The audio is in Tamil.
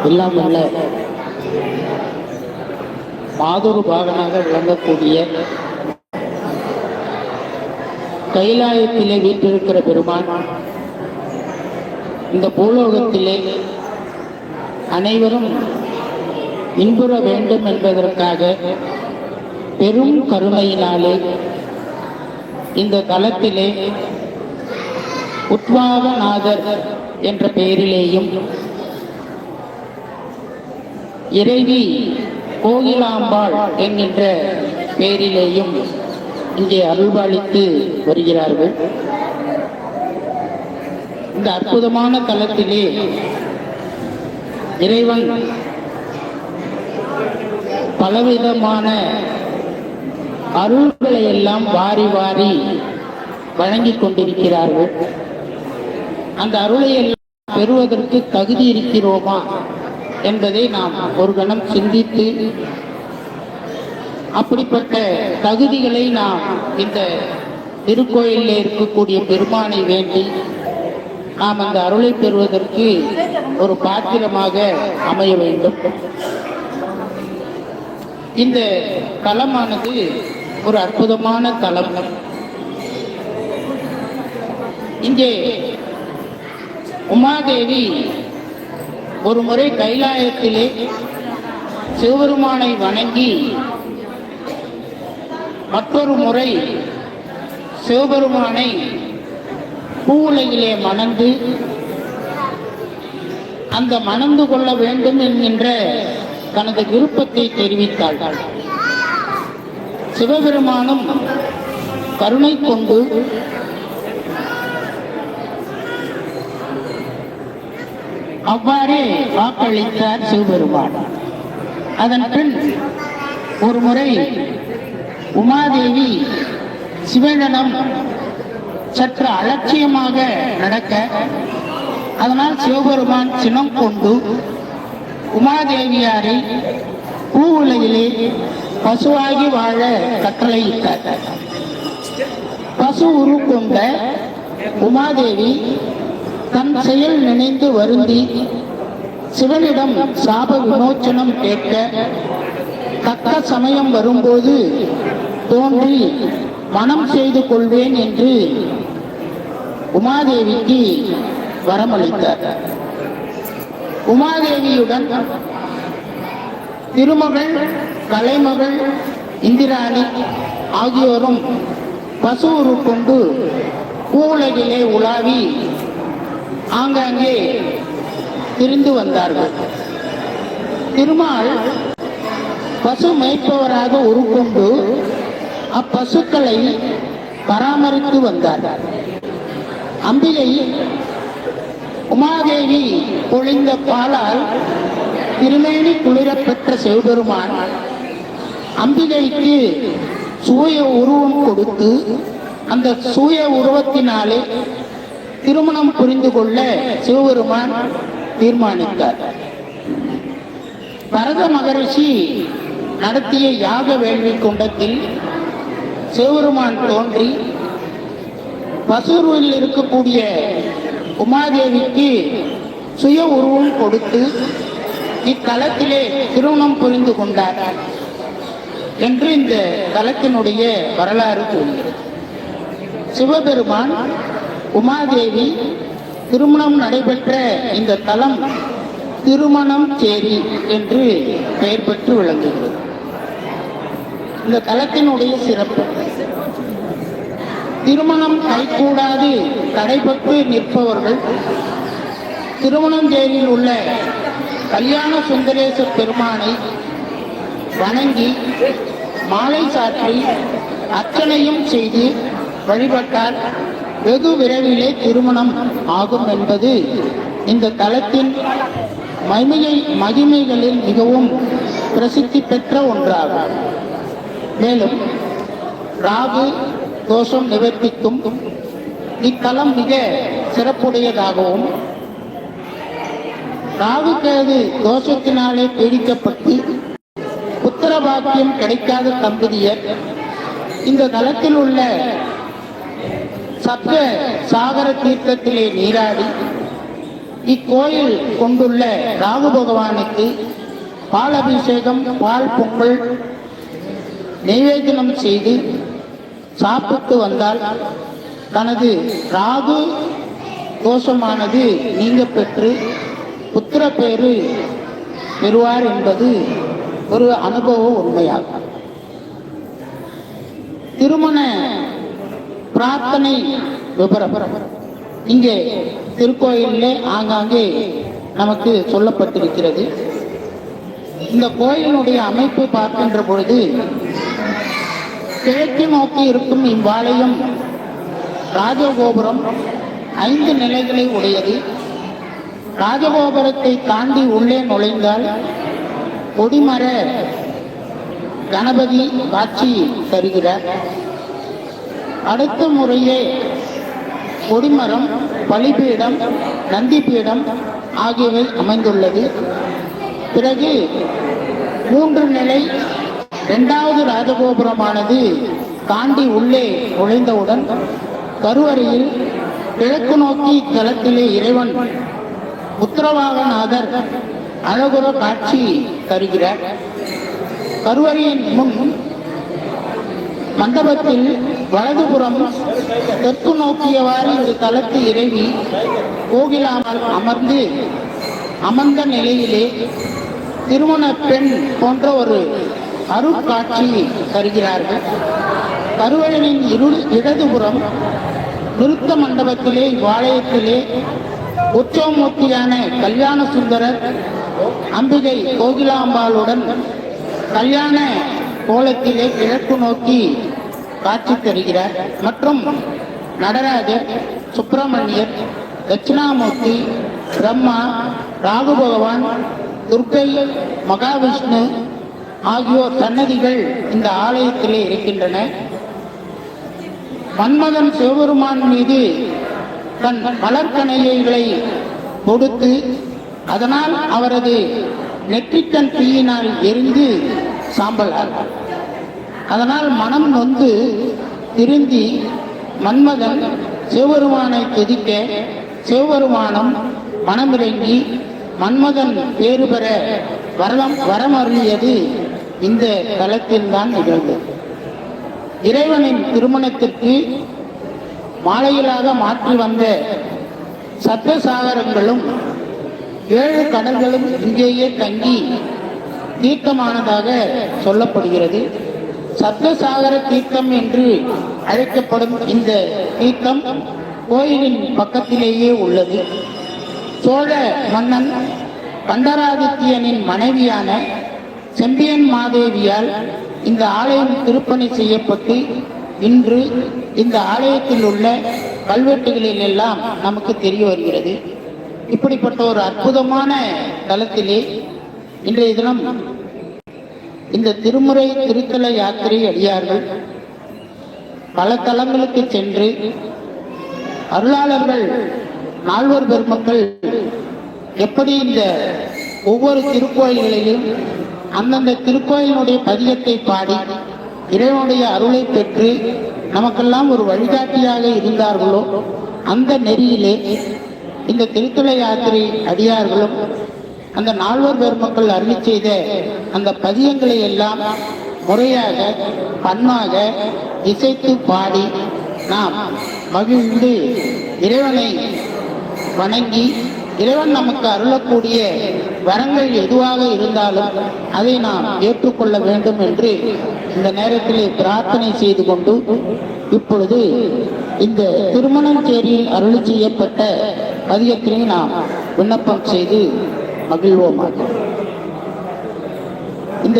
எல்லாம் அல்ல மாதொரு பாகனாக விளங்கக்கூடிய கைலாயத்திலே வீற்றிருக்கிற பெருமான் இந்த பூலோகத்திலே அனைவரும் இன்புற வேண்டும் என்பதற்காக பெரும் கருணையினாலே இந்த தலத்திலே உத்வாகநாதர் என்ற பெயரிலேயும் இறைவி கோகிலாம்பாள் என்கின்ற பெயரிலேயும் இங்கே அருள்பாலித்து வருகிறார்கள். இந்த அற்புதமான தலத்திலே இறைவன் பலவிதமான அருள்களை எல்லாம் வாரி வாரி வழங்கிக் கொண்டிருக்கிறார்கள். அந்த அருளை எல்லாம் பெறுவதற்கு தகுதி இருக்கிறோமா? என்பதை நாம் ஒரு கணம் சிந்தித்து அப்படிப்பட்ட தகுதிகளை நாம் இந்த திருக்கோயிலில் இருக்கக்கூடிய பெருமானை வேண்டி நாம் அந்த அருளை பெறுவதற்கு ஒரு பாத்திரமாக அமைய வேண்டும். இந்த தலமானது ஒரு அற்புதமான தலம். இங்கே உமாதேவி ஒரு முறை கைலாயத்திலே சிவபெருமானை வணங்கி மற்றொரு முறை சிவபெருமானை பூவுலகிலே மணந்து அந்த மணந்து கொள்ள வேண்டும் என்கின்ற தனது விருப்பத்தை தெரிவித்தார்கள். சிவபெருமானும் கருணை கொண்டு அவ்வாறே வாக்களித்தார் சிவபெருமான். அதன் பின் ஒரு முறை உமாதேவி சிவனிடம் சற்று அலட்சியமாக நடக்க அதனால் சிவபெருமான் சினம் கொண்டு உமாதேவியாரை பூ உலகிலே பசுவாகி வாழ கட்டளையிட்டார். பசு உரு கொண்ட உமாதேவி தன் செயல் நினைந்து வருந்தி சிவனிடம் சாப விமோச்சனம் கேட்க தக்க சமயம் வரும்போது தோன்றி மனம் செய்து கொள்வேன் என்று உமாதேவிக்கு வரமளித்தார். உமாதேவியுடன் திருமகள் கலைமகள் இந்திராணி ஆகியோரும் பசு உருக்கொண்டு பூவுலகிலே உலாவி ஆங்காங்கே திரிந்து வந்தார்கள். திருமால் பசு மேய்ப்பவராக உருக்கொண்டு அப்பசுக்களை பராமரித்து வந்தார். அம்பிகை உமாதேவி பொழிந்த பாலால் திருமேனி குளிரப் பெற்ற சிவபெருமான் அம்பிகைக்கு சூய உருவம் கொடுத்து அந்த சூய உருவத்தினாலே திருமணம் புரிந்து கொள்ள சிவபெருமான் தீர்மானித்தார். பரத மகரிஷி நடத்திய யாக வேள்வி குண்டத்தில் சிவபெருமான் தோன்றி பசூரில் இருக்கக்கூடிய உமாதேவிக்கு சுய உருவம் கொடுத்து இத்தலத்திலே திருமணம் புரிந்து கொண்டார் என்று இந்த தலத்தினுடைய வரலாறு கூறுகிறது. சிவபெருமான் உமாதேவி திருமணம் நடைபெற்ற இந்த தலம் திருமணம் சேரி என்று பெயர் பெற்று விளங்குகிறது. இந்த தலத்தினுடைய சிறப்பு திருமணம் கைகூடாது தடைபட்டு நிற்பவர்கள் திருமணஞ்சேரியில் உள்ள கல்யாண சுந்தரேச பெருமானை வணங்கி மாலை சாற்றி அர்ச்சனையும் செய்து வழிபட்டால் வெகு விரைவிலே திருமணம் ஆகும் என்பது இந்த தலத்தின் மகிமை மகிமைகளில் மிகவும் பிரசித்தி பெற்ற ஒன்றாகும். மேலும் ராகு தோஷம் நிவர்த்திக்கும் இத்தலம் மிக சிறப்புடையதாகவும் ராகு கேது தோஷத்தினாலே பீடிக்கப்பட்டு புத்திர பாக்கியம் கிடைக்காத தம்பதியர் இந்த தளத்தில் உள்ள சப்த சாகர தீர்த்தத்திலே நீராடி இக்கோயில் கொண்டுள்ள ராகு பகவானுக்கு பால் அபிஷேகம் பால் பொங்கல் நைவேதனம் செய்து சாப்பிட்டு வந்தால் தனது ராகு தோஷமானது நீங்க பெற்று புத்திர பேரு பெறுவார் என்பது ஒரு அனுபவ உண்மையாகும். திருமண பிரார்த்தனை விபரம். இங்கே திருக்கோயிலே ஆங்காங்கே நமக்கு சொல்லப்பட்டிருக்கிறது. இந்த கோயிலுடைய அமைப்பு பார்க்கின்ற பொழுது கிழக்கு நோக்கி இருக்கும் இவ்வாலயம் ராஜகோபுரம் ஐந்து நிலைகளை உடையது. ராஜகோபுரத்தை தாண்டி உள்ளே நுழைந்தால் கொடிமர கணபதி காட்சி தருகிறார். அடுத்த முறையே கொடிமரம் பலிபீடம் நந்திபீடம் ஆகியவை அமைந்துள்ளது. பிறகு மூன்று நிலை இரண்டாவது ராஜகோபுரமானது தாண்டி உள்ளே நுழைந்தவுடன் கருவறையில் கிழக்கு நோக்கி தளத்திலே இறைவன் உத்தரவாகநாதர் அழகுற காட்சி தருகிறார். கருவறையின் முன் மண்டபத்தில் வலதுபுறம் தெற்கு நோக்கியவாறு இந்த தளத்து இறைவி கோகிலாமல் அமர்ந்து அமர்ந்த நிலையிலே திருமண பெண் போன்ற ஒரு அருட்காட்சி தருகிறார்கள். கருவழனின் இரு இடதுபுறம் நிறுத்த மண்டபத்திலே இவ்வாலயத்திலே உற்சவமூர்த்தியான கல்யாண சுந்தரர் அம்பிகை கோகிலாம்பாளுடன் கல்யாண கோலத்திலே கிழக்கு நோக்கி காட்சி தருகிறார். மற்றும் நடராஜர் சுப்பிரமணியர் தட்சிணாமூர்த்தி பிரம்மா ராகு பகவான் துர்கை மகாவிஷ்ணு ஆகியோர் சன்னதிகள் இந்த ஆலயத்திலே இருக்கின்றன. மன்மதன் சிவபெருமான் மீது தன் மலர்கணைகளை கொடுத்து அதனால் அவரது நெற்றிக்கண் தீயினால் எரிந்து சாம்பலார் அதனால் மனம் நொந்து திருந்தி மன்மதன் சிவபெருமானை துதிக்க சிவபெருமானம் மனமிறங்கி மன்மதன் பேறு பெற வரம் வரமருளியது இந்த தலத்தில்தான் நிகழ்ந்தது. இறைவனின் திருமணத்திற்கு மாலையிலாக மாற்றி வந்த சத்தசாகரங்களும் ஏழு கடல்களும் இங்கேயே தங்கி தீர்த்தமானதாக சொல்லப்படுகிறது. சப்தசாகர தீர்த்தம் என்று அழைக்கப்படும் இந்த தீர்த்தம் கோயிலின் பக்கத்திலேயே உள்ளது. சோழ மன்னன் கண்டராதித்யனின் மனைவியான செம்பியன் மாதேவியால் இந்த ஆலயம் திருப்பணி செய்யப்பட்டு இன்று இந்த ஆலயத்தில் உள்ள கல்வெட்டுகளில் எல்லாம் நமக்கு தெரிய வருகிறது. இப்படிப்பட்ட ஒரு அற்புதமான தளத்திலே இன்றைய தினம் இந்த திருமுறை திருத்தல யாத்திரை அடியார்கள் பல தலங்களுக்கு சென்று அருளாளர்கள் நால்வர் பெருமக்கள் எப்படி இந்த ஒவ்வொரு திருக்கோயில்களிலும் அந்தந்த திருக்கோயிலுடைய பதிகத்தை பாடி இறைவனுடைய அருளை பெற்று நமக்கெல்லாம் ஒரு வழிகாட்டியாக இருந்தார்களோ அந்த நெறியிலே இந்த திருத்தல யாத்திரை அடியார்களும் அந்த நால்வர் பெருமக்கள் அருளி செய்த அந்த பதியங்களை எல்லாம் முறையாக பண்பாக இசைத்து பாடி நாம் மகிழ்ந்து இறைவனை வணங்கி இறைவன் நமக்கு அருளக்கூடிய வரங்கள் எதுவாக இருந்தாலும் அதை நாம் ஏற்றுக்கொள்ள வேண்டும் என்று இந்த நேரத்திலே பிரார்த்தனை செய்து கொண்டு இப்பொழுது இந்த திருமணம் சேரியில் அருள் செய்யப்பட்ட பதியத்தினை நாம் விண்ணப்பம் செய்து மகிழ்வோமாக